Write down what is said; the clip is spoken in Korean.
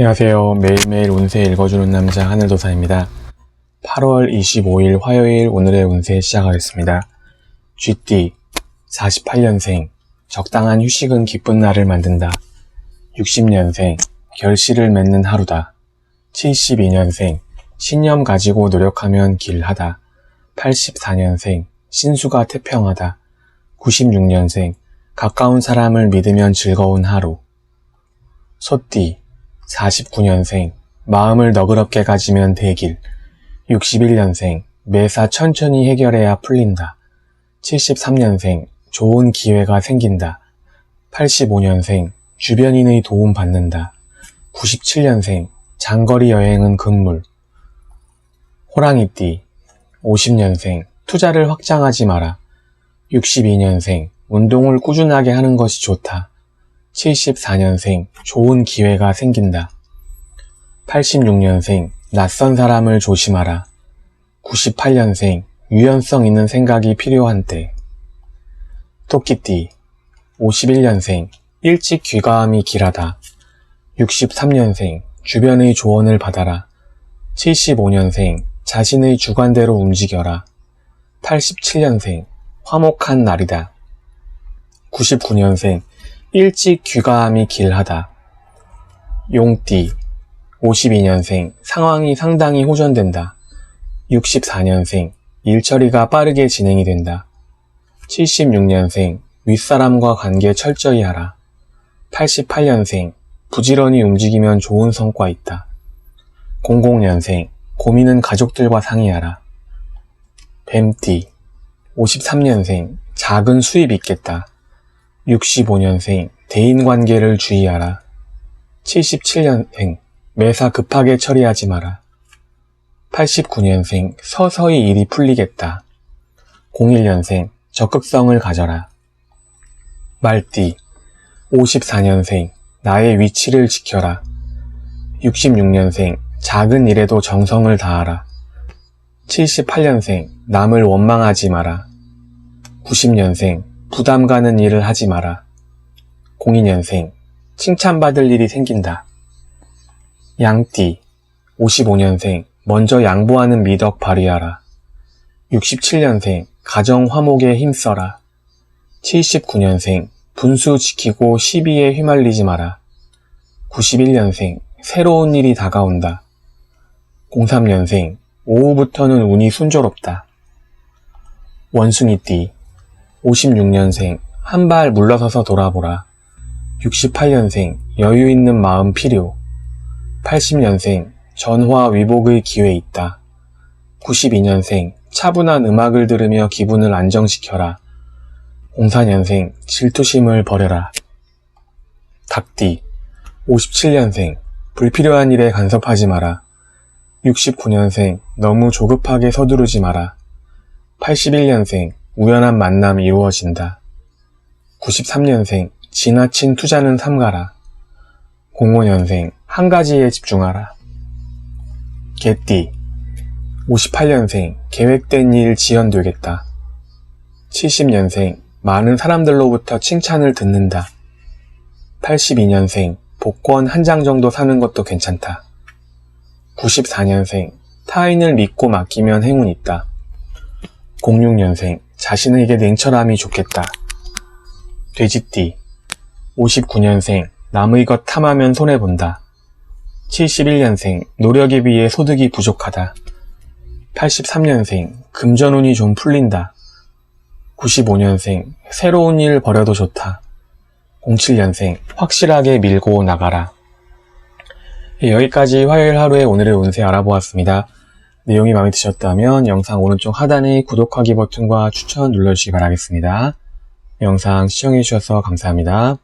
안녕하세요. 매일매일 운세 읽어주는 남자 하늘도사입니다. 8월 25일 화요일 오늘의 운세 시작하겠습니다. 쥐띠 48년생 적당한 휴식은 기쁜 날을 만든다. 60년생 결실을 맺는 하루다. 72년생 신념 가지고 노력하면 길하다. 84년생 신수가 태평하다. 96년생 가까운 사람을 믿으면 즐거운 하루. 소띠 49년생 마음을 너그럽게 가지면 되길. 61년생 매사 천천히 해결해야 풀린다. 73년생 좋은 기회가 생긴다. 85년생 주변인의 도움 받는다. 97년생 장거리 여행은 금물. 호랑이띠 50년생 투자를 확장하지 마라. 62년생 운동을 꾸준하게 하는 것이 좋다 74년생 좋은 기회가 생긴다. 86년생 낯선 사람을 조심하라. 98년생 유연성 있는 생각이 필요한 때. 토끼띠 51년생 일찍 귀가함이 길하다. 63년생 주변의 조언을 받아라. 75년생 자신의 주관대로 움직여라. 87년생 화목한 날이다. 99년생 일찍 귀가함이 길하다. 용띠 52년생 상황이 상당히 호전된다. 64년생 일 처리가 빠르게 진행이 된다. 76년생 윗사람과 관계 철저히 하라. 88년생 부지런히 움직이면 좋은 성과 있다. 00년생 고민은 가족들과 상의하라. 뱀띠 53년생 작은 수입 있겠다. 65년생 대인관계를 주의하라. 77년생 매사 급하게 처리하지 마라. 89년생 서서히 일이 풀리겠다. 01년생 적극성을 가져라. 말띠 54년생 나의 위치를 지켜라. 66년생 작은 일에도 정성을 다하라. 78년생 남을 원망하지 마라. 90년생 부담 가는 일을 하지 마라. 02년생 칭찬받을 일이 생긴다. 양띠 55년생 먼저 양보하는 미덕 발휘하라. 67년생 가정 화목에 힘써라. 79년생 분수 지키고 시비에 휘말리지 마라. 91년생 새로운 일이 다가온다. 03년생 오후부터는 운이 순조롭다. 원숭이띠 56년생 한 발 물러서서 돌아보라. 68년생 여유 있는 마음 필요. 80년생 전화 위복의 기회 있다. 92년생 차분한 음악을 들으며 기분을 안정시켜라. 04년생 질투심을 버려라. 닭띠 57년생 불필요한 일에 간섭하지 마라. 69년생 너무 조급하게 서두르지 마라. 81년생 우연한 만남 이루어진다. 93년생 지나친 투자는 삼가라. 05년생 한 가지에 집중하라. 개띠 58년생 계획된 일 지연되겠다. 70년생 많은 사람들로부터 칭찬을 듣는다. 82년생 복권 한 장 정도 사는 것도 괜찮다. 94년생 타인을 믿고 맡기면 행운 있다. 06년생 자신에게 냉철함이 좋겠다. 돼지띠 59년생 남의 것 탐하면 손해본다. 71년생 노력에 비해 소득이 부족하다. 83년생 금전운이 좀 풀린다. 95년생 새로운 일 벌여도 좋다. 07년생 확실하게 밀고 나가라. 예, 여기까지 화요일 하루의 오늘의 운세 알아보았습니다. 내용이 마음에 드셨다면 영상 오른쪽 하단의 구독하기 버튼과 추천 눌러주시기 바라겠습니다. 영상 시청해주셔서 감사합니다.